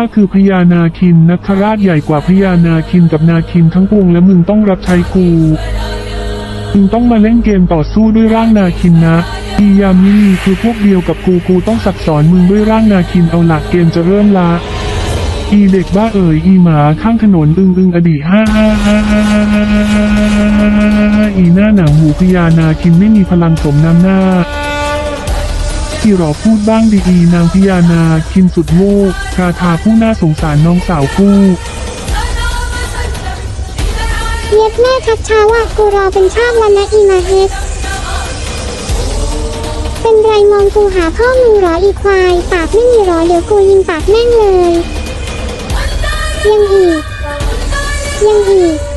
ข้าคือพญานาคินนักราชใหญ่กว่าพญานาคินกับนาคินทั้งปวงและมึงต้องรับใช้กูมึงต้องมาเล่นเกมต่อสู้ด้วยร่างนาคินนะอียามินีคือพวกเดียวกับกูกูต้องสักสอนมึงด้วยร่างนาคินเอาหลักเกมจะเริ่มละอีเด็กบ้าเอ๋ยอีหมาข้างถนนอึงอึงอดีฮ่าฮ่าอีหน้าหนังหูพญานาคินไม่มีพลังสมน้ำหน้า ที่รอพูดบ้างดีๆ นางพิญานาคินสุดโง่คาทาผู้น่าสงสารน้องสาวกู้เย็ดแม่ชัดช้าว่ากูรอเป็นชาติแล้วนะอีมาเฮดเป็นไรมองกูหาพ่อมึงหรออีควาย ปากไม่มีหรอเดี๋ยวกูยิงปากแม่งเลย ยังอีกยังอีก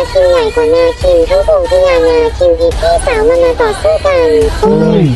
าคือนาคินใหญ่กว่านาคินทั้งปวงพญานาคินอีกพี่สาวมามาต่อสู้กันเฮ้ย